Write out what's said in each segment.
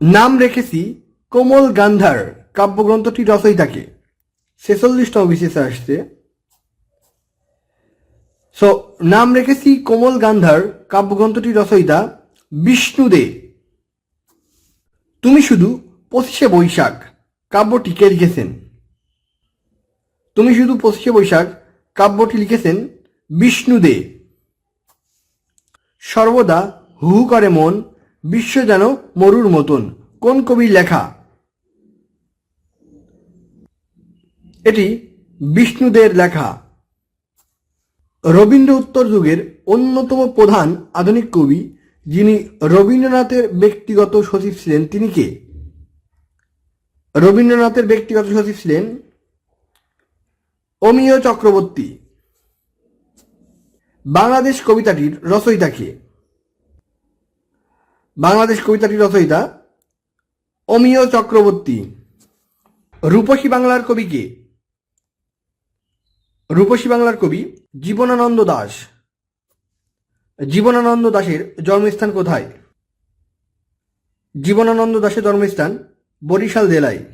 নাম রেখেছি কোমল গান্ধার কাব্যগ্রন্থটি রচয়িতাকে ছেচল্লিশতম বিশেষে আসছে। সো নাম রেখেছি কোমল গান্ধার কাব্যগ্রন্থটি রচয়িতা বিষ্ণু দে। তুমি শুধু পঁচিশে বৈশাখ কাব্যটিকে লিখেছেন। তুমি শুধু পঁচিশে বৈশাখ কাব্যটি লিখেছেন বিষ্ণু দে। সর্বদা হু করে মন বিশ্ব যেন মরুর মতন। কোন কবির লেখা? এটি বিষ্ণুদের লেখা। রবীন্দ্র উত্তর যুগের অন্যতম প্রধান আধুনিক কবি, যিনি রবীন্দ্রনাথের ব্যক্তিগত সচিব ছিলেন, তিনি কে? রবীন্দ্রনাথের ব্যক্তিগত সচিব ছিলেন অমিয় চক্রবর্তী। বাংলাদেশ কবিতাটির রচয়িতা কে? বাংলাদেশ কবিতাটির রচয়িতা অমিয় চক্রবর্তী। রূপসী বাংলার কবি কে? রূপসী বাংলার কবি জীবনানন্দ দাস। জীবনানন্দ দাশের জন্মস্থান কোথায়? জীবনানন্দ দাশের জন্মস্থান বরিশাল জেলায়।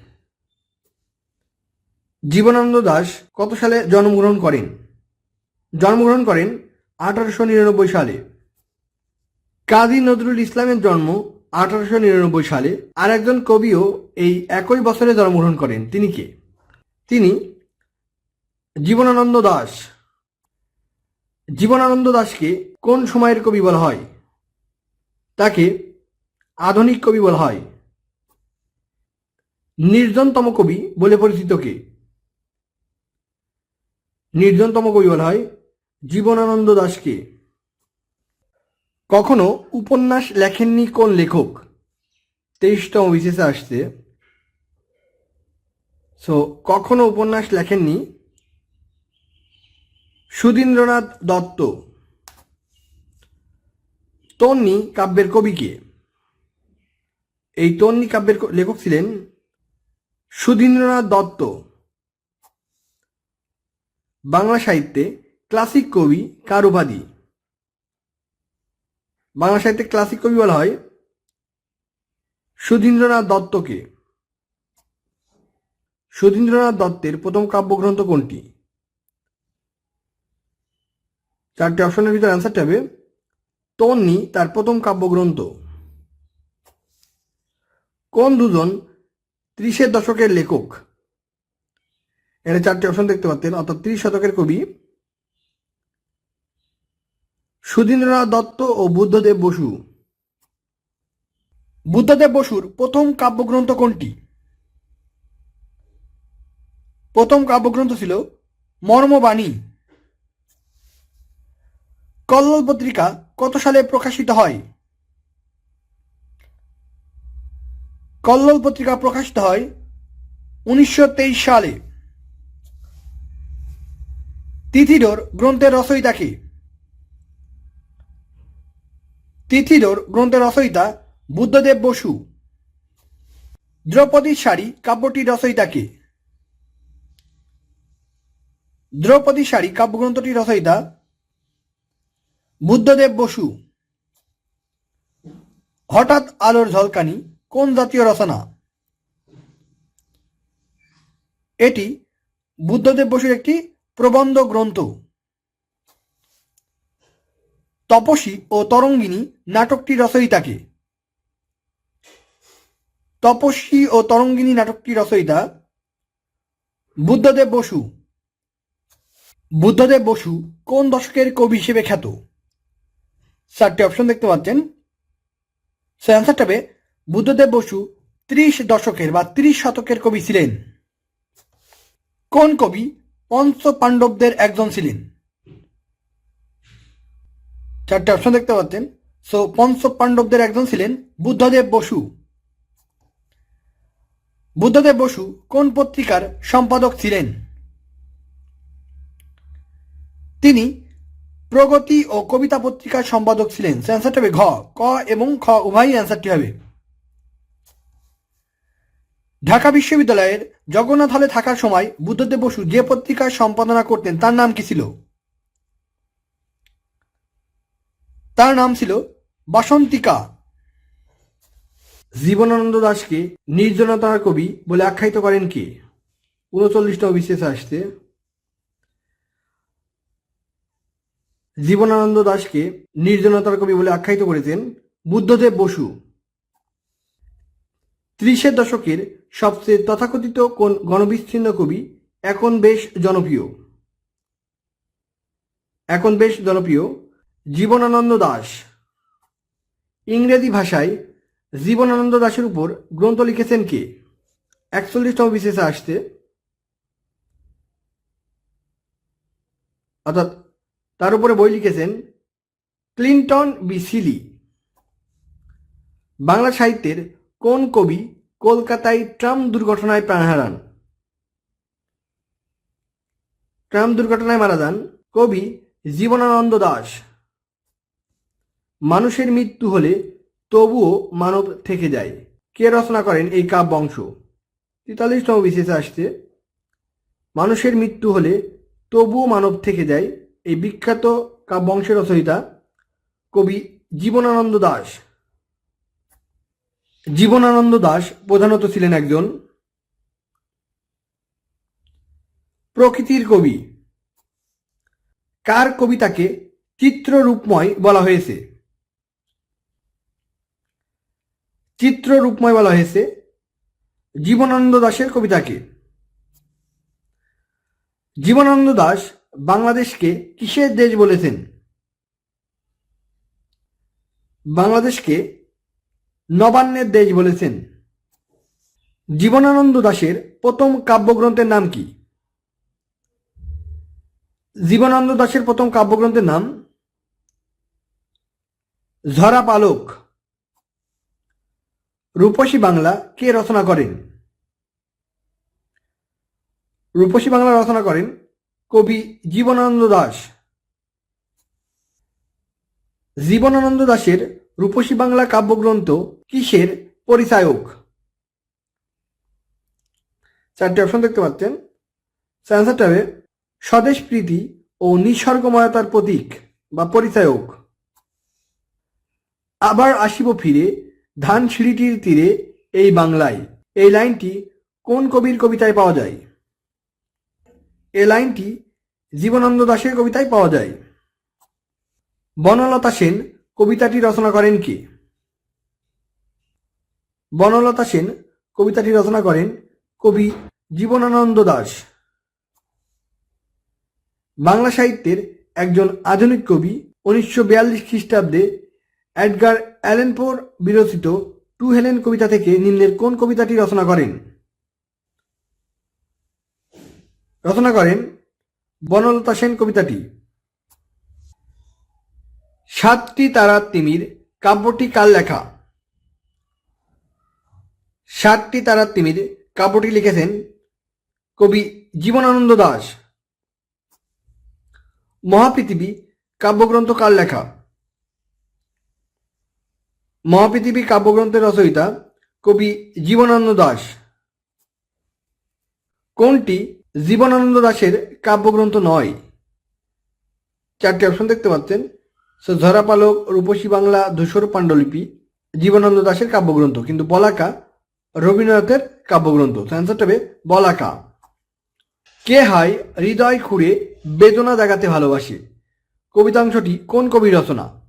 জীবনানন্দ দাস কত সালে জন্মগ্রহণ করেন? জন্মগ্রহণ করেন আঠারোশো নিরানব্বই সালে। কাজী নজরুল ইসলামের জন্ম আঠারোশো নিরানব্বই সালে। আর একজন কবিও এই একই বছরে জন্মগ্রহণ করেন। তিনি কে? তিনি জীবনানন্দ দাস। জীবনানন্দ দাসকে কোন সময়ের কবি বলা হয়? তাকে আধুনিক কবি বলা হয়। নির্জনতম কবি বলে পরিচিত কে? নির্জনতম কবি বলা হয় জীবনানন্দ দাসকে। কখনো উপন্যাস লেখেননি কোন লেখক? তেইশতম বিশেষে আসছে। সো কখনো উপন্যাস লেখেননি? সুধীন্দ্রনাথ দত্ত। তন্নি কাব্যের কবি কে? এই তন্নি কাব্যের লেখক ছিলেন সুধীন্দ্রনাথ দত্ত। বাংলা সাহিত্যে ক্লাসিক কবি কার উপাধি বাংলা সাহিত্যে ক্লাসিক কবি বলা হয় সুধীন্দ্রনাথ দত্তকে। সুধীন্দ্রনাথ দত্তের প্রথম কাব্যগ্রন্থ কোনটি? চারটি অপশনের ভিতরে অ্যান্সারটা হবে তন্নি, তার প্রথম কাব্যগ্রন্থ। কোন দুজন ত্রিশের দশকের লেখক? এখানে চারটি অপশন দেখতে পাচ্ছেন, অর্থাৎ ত্রিশ শতকের কবি সুধীন্দ্রনাথ দত্ত ও বুদ্ধদেব বসু। বুদ্ধদেব বসুর প্রথম কাব্যগ্রন্থ কোনটি? প্রথম কাব্যগ্রন্থ ছিল মর্মবাণী। কল্লোল পত্রিকা কত সালে প্রকাশিত হয়? কল্লোল পত্রিকা প্রকাশিত হয় উনিশশো তেইশ সালে। তিথিডোর গ্রন্থের রচয়িতাকে তিথিডোর গ্রন্থের রচয়িতা বুদ্ধদেব বসু। দ্রৌপদীর শাড়ি কাব্যটির রচয়িতাকে দ্রৌপদী শাড়ি কাব্যগ্রন্থটির রচয়িতা বুদ্ধদেব বসু। হঠাৎ আলোর ঝলকানি কোন জাতীয় রচনা? এটি বুদ্ধদেব বসুর একটি প্রবন্ধ গ্রন্থ। তপসী ও তরঙ্গিনী নাটকটির রচয়িতাকে। তপস্বী ও তরঙ্গিনী নাটকটি রচয়িতা বুদ্ধদেব বসু। বুদ্ধদেব বসু কোন দশকের কবি হিসেবে খ্যাত? চারটি অপশন দেখতে পাচ্ছেন। সে বুদ্ধদেব বসু ত্রিশ দশকের বা ত্রিশ শতকের কবি ছিলেন। কোন কবি পঞ্চ পাণ্ডবদের একজন ছিলেন? চারটি অপশন দেখতে পাচ্ছেন। সো পঞ্চ পাণ্ডবদের একজন ছিলেন বুদ্ধদেব বসু। বুদ্ধদেব বসু কোন পত্রিকার সম্পাদক ছিলেন? তিনি প্রগতি ও কবিতা পত্রিকার সম্পাদক ছিলেন। অ্যান্সারটি হবে ঘ। ক এবং খ উভয়ই অ্যান্সারটি হবে। ঢাকা বিশ্ববিদ্যালয়ের জগন্নাথ হলে থাকার সময় বুদ্ধদেব বসু যে পত্রিকার সম্পাদনা করতেন, তার নাম কি ছিল? তার নাম ছিল বাসন্তিকা। জীবনানন্দ দাশকে নির্জনতার কবি বলে আখ্যায়িত করেন কে? উনচল্লিশতম বিশেষ আসছে। জীবনানন্দ দাশকে নির্জনতার কবি বলে আখ্যায়িত করেছেন বুদ্ধদেব বসু। ত্রিশের দশকের সবচেয়ে তথাকথিত কোন গণবিচ্ছিন্ন কবি এখন বেশ জনপ্রিয়? এখন বেশ জনপ্রিয় জীবনানন্দ দাশ ইংরেজি ভাষায় জীবনানন্দ দাশের উপর গ্রন্থ লিখেছেন কে? একচল্লিশতম বিশেষে আসতে। অর্থাৎ তার উপরে বই লিখেছেন ক্লিন্টন বি সিলি। বাংলা সাহিত্যের কোন কবি কলকাতায় ট্রাম দুর্ঘটনায় প্রাণ হারান? ট্রাম দুর্ঘটনায় মারা যান কবি জীবনানন্দ দাশ মানুষের মৃত্যু হলে তবুও মানব থেকে যায়। কে রচনা করেন এই কাব্যবংশ? তেতাল্লিশতম বিশেষে আসছে। মানুষের মৃত্যু হলে তবুও মানব থেকে যায় এই বিখ্যাত কাব্যবংশের রচয়িতা কবি জীবনানন্দ দাস। জীবনানন্দ দাস প্রধানত ছিলেন একজন প্রকৃতির কবি। কার কবিতাকে চিত্ররূপময় বলা হয়েছে? চিত্ররূপময় বলা হয়েছে জীবনানন্দ দাশের কবিতাকে। জীবনানন্দ দাস বাংলাদেশকে কিসের দেশ বলেছেন? বাংলাদেশকে নবান্নের দেশ বলেছেন। জীবনানন্দ দাশের প্রথম কাব্যগ্রন্থের নাম কি? জীবনানন্দ দাশের প্রথম কাব্যগ্রন্থের নাম ঝরা পালক। রূপসী বাংলা কে রচনা করেন? রূপসী বাংলা রচনা করেন কবি জীবনানন্দ দাস। জীবনানন্দ দাশের রূপসী বাংলা কাব্যগ্রন্থ কিসের পরিচায়ক? চারটি অপশন দেখতে পাচ্ছেন। অ্যান্সারটা হবে স্বদেশ প্রীতি ও নিসর্গময়তার প্রতীক বা পরিচায়ক। আবার আসিব ফিরে ধান সিঁড়িটির তীরে এই বাংলায় এই লাইনটি কোন কবির কবিতায় পাওয়া যায়? এই লাইনটি জীবনানন্দ দাশের কবিতায় পাওয়া যায়। বনলতা সেন কবিতাটি রচনা করেন কে? বনলতা সেন কবিতাটি রচনা করেন কবি জীবনানন্দ দাস বাংলা সাহিত্যের একজন আধুনিক কবি উনিশশো বিয়াল্লিশ খ্রিস্টাব্দে এডগার অ্যালেনপোর বিরচিত টু হেলেন কবিতা থেকে নিম্নের কোন কবিতাটি রচনা করেন? রচনা করেন বনলতা সেন কবিতাটি। সাতটি তারা তিমির, কাব্যটি কাল লেখা। সাতটি তারা তিমির, কাব্যটি লিখেছেন কবি জীবনানন্দ দাস। মহাপৃথিবী, কাব্যগ্রন্থ কার লেখা। মহাপৃথিবী কাব্যগ্রন্থের রচয়িতা কবি জীবনানন্দ দাস। কোনটি জীবনানন্দ দাশের কাব্যগ্রন্থ নয়? চারটি অপশন দেখতে পাচ্ছেন। সো ঝরাপালক রূপসী বাংলা, ধূসর পাণ্ডুলিপি, জীবনানন্দ দাশের কাব্যগ্রন্থ। কিন্তু বলাকা, রবীন্দ্রনাথের কাব্যগ্রন্থ। অ্যান্সারটা হবে বলাকা। কে হায় হৃদয় খুঁড়ে বেদনা জাগাতে ভালোবাসে? কবিতাংশটি কোন কবি রচনা?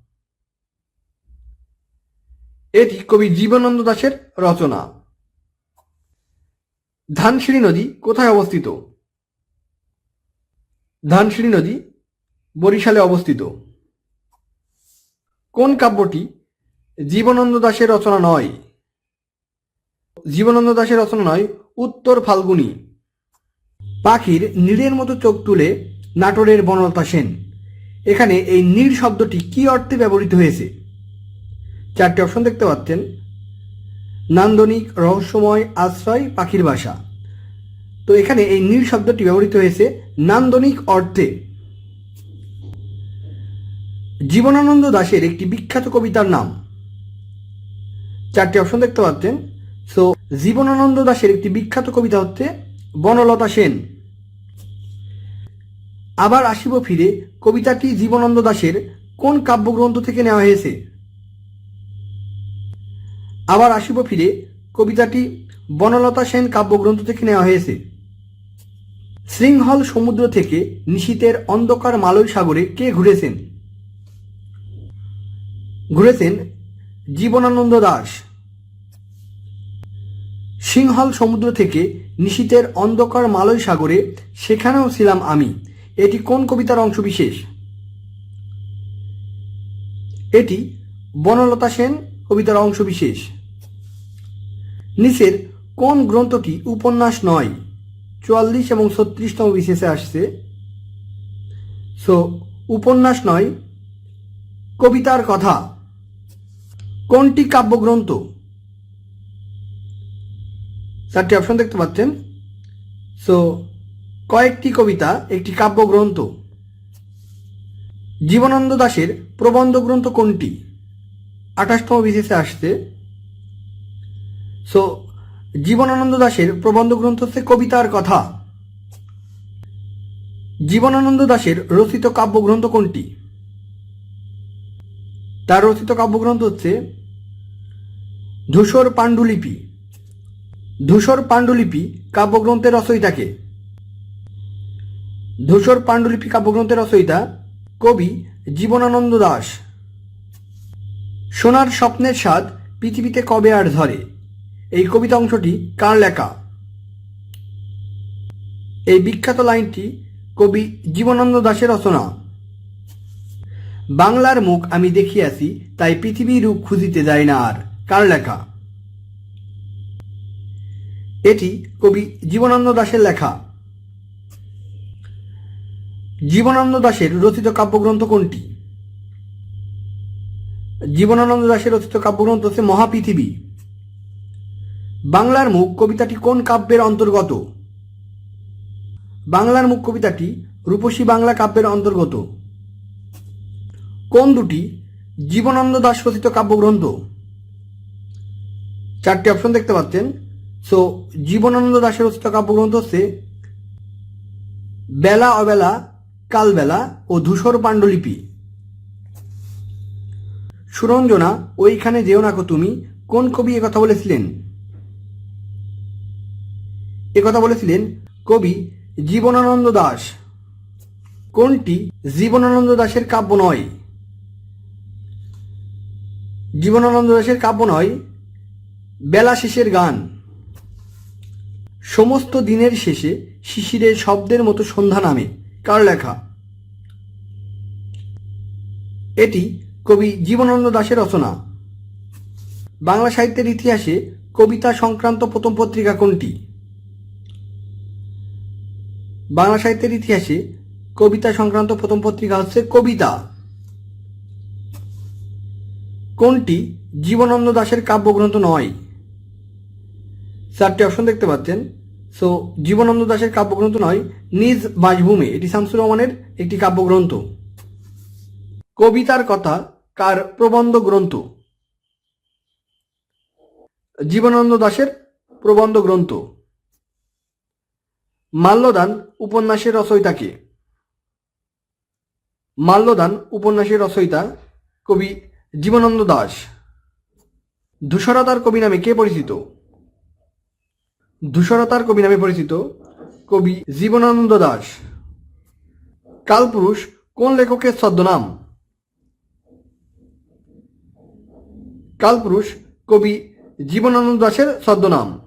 এটি কবি জীবনানন্দ দাশের রচনা। ধানসিঁড়ি নদী কোথায় অবস্থিত? ধানসিঁড়ি নদী বরিশালে অবস্থিত। কোন কাব্যটি জীবনানন্দ দাশের রচনা নয়? জীবনানন্দ দাশের রচনা নয়, উত্তর ফাল্গুনী। পাখির নীড়ের মতো চোখ তুলে নাটোরের বনলতা সেন। এখানে এই নীড় শব্দটি কি অর্থে ব্যবহৃত হয়েছে? চারটি অপশন দেখতে পাচ্ছেন। নান্দনিক রহস্যময় আশ্রয় পাখির বাসা। তো এখানে এই নীল শব্দটি ব্যবহৃত হয়েছে নান্দনিক অর্থে। জীবনানন্দ দাশের একটি বিখ্যাত কবিতার নাম। চারটি অপশন দেখতে পাচ্ছেন। সো, জীবনানন্দ দাশের একটি বিখ্যাত কবিতা হচ্ছে বনলতা সেন। আবার আসিব ফিরে কবিতাটি জীবনানন্দ দাশের কোন কাব্যগ্রন্থ থেকে নেওয়া হয়েছে? আবার আসিব ফিরে। কবিতাটি বনলতা সেন কাব্যগ্রন্থ থেকে নেওয়া হয়েছে। শৃঙ্খল সমুদ্র থেকে নিশীতের অন্ধকার মালয় সাগরে কে ঘুরেছেন? ঘুরেছেন জীবনানন্দ দাস। সিংহল সমুদ্র থেকে নিশীতের অন্ধকার মালয় সাগরে সেখানেও ছিলাম আমি। এটি কোন কবিতার অংশবিশেষ? এটি বনলতা সেন কবিতার অংশবিশেষ। নিচের কোন গ্রন্থটি উপন্যাস নয়? চুয়াল্লিশ এবং ছত্রিশতম বিশেষে আসছে। সো উপন্যাস নয়, কবিতার কথা। কোনটি কাব্যগ্রন্থ? চারটি অপশন দেখতে পাচ্ছেন। সো কয়েকটি কবিতা, একটি কাব্যগ্রন্থ। জীবনানন্দ দাশের প্রবন্ধ গ্রন্থ কোনটি? আঠাশতম বিশেষে আসছে। সো জীবনানন্দ দাশের প্রবন্ধ গ্রন্থ হচ্ছে কবিতার কথা জীবনানন্দ দাশের রচিত কাব্যগ্রন্থ কোনটি তার রচিত কাব্যগ্রন্থ হচ্ছে ধূসর পাণ্ডুলিপি। ধূসর পাণ্ডুলিপি কাব্যগ্রন্থের রচয়িতাকে। ধূসর পাণ্ডুলিপি কাব্যগ্রন্থের রচয়িতা কবি জীবনানন্দ দাস। সোনার স্বপ্নের স্বাদ পৃথিবীতে কবে আর ধরে? এই কবিতা অংশটি কার লেখা? এই বিখ্যাত লাইনটি কবি জীবনানন্দ দাশের রচনা। বাংলার মুখ আমি দেখিয়াছি, তাই পৃথিবীর রূপ খুঁজিতে যাই না আর। কার লেখা? এটি কবি জীবনানন্দ দাশের লেখা। জীবনানন্দ দাশের রচিত কাব্যগ্রন্থ কোনটি? জীবনানন্দ দাশের রচিত কাব্যগ্রন্থ হচ্ছে মহাপৃথিবী। বাংলার মুখ কবিতাটি কোন কাব্যের অন্তর্গত? বাংলার মুখ কবিতাটি রূপসী বাংলা কাব্যের অন্তর্গত। কোন দুটি জীবনানন্দ দাস রচিত কাব্যগ্রন্থ? চারটি অপশন দেখতে পাচ্ছেন। সো জীবনানন্দ দাশের রচিত কাব্যগ্রন্থ হচ্ছে বেলা অবেলা, কালবেলা ও ধূসর পাণ্ডুলিপি। সুরঞ্জনা, ওইখানে যেও নাকো তুমি, কোন কবি কথা বলেছিলেন? কথা বলেছিলেন কবি জীবনানন্দ দাস। কোনটি জীবনানন্দ দাশের কাব্য নয়? জীবনানন্দ দাশের কাব্য নয়, বেলা শেষের গান। সমস্ত দিনের শেষে শিশিরের শব্দের মতো সন্ধ্যা নামে, কার লেখা? এটি কবি জীবনানন্দ দাশের রচনা। বাংলা সাহিত্যের ইতিহাসে কবিতা সংক্রান্ত প্রথম পত্রিকা কোনটি? বাংলা সাহিত্যের ইতিহাসে কবিতা সংক্রান্ত প্রথম পত্রিকা হচ্ছে কবিতা। কোনটি জীবনানন্দ দাশের কাব্যগ্রন্থ নয়? চারটি অপশন দেখতে পাচ্ছেন। সো জীবনানন্দ দাশের কাব্যগ্রন্থ নয়, নিজ বাসভূমে। এটি শামসুর রহমানের একটি কাব্যগ্রন্থ। কবিতার কথা কার প্রবন্ধ গ্রন্থ? জীবনানন্দ দাশের প্রবন্ধ গ্রন্থ। মাল্যদান উপন্যাসের রচয়িতা কে? মাল্যদান উপন্যাসের রচয়িতা কবি জীবনানন্দ দাস। ধূসরতার কবি নামে কে পরিচিত? ধূসরতার কবি নামে পরিচিত কবি জীবনানন্দ দাস। কালপুরুষ কোন লেখকের ছদ্মনাম? কালপুরুষ কবি জীবনানন্দ দাসের ছদ্মনাম।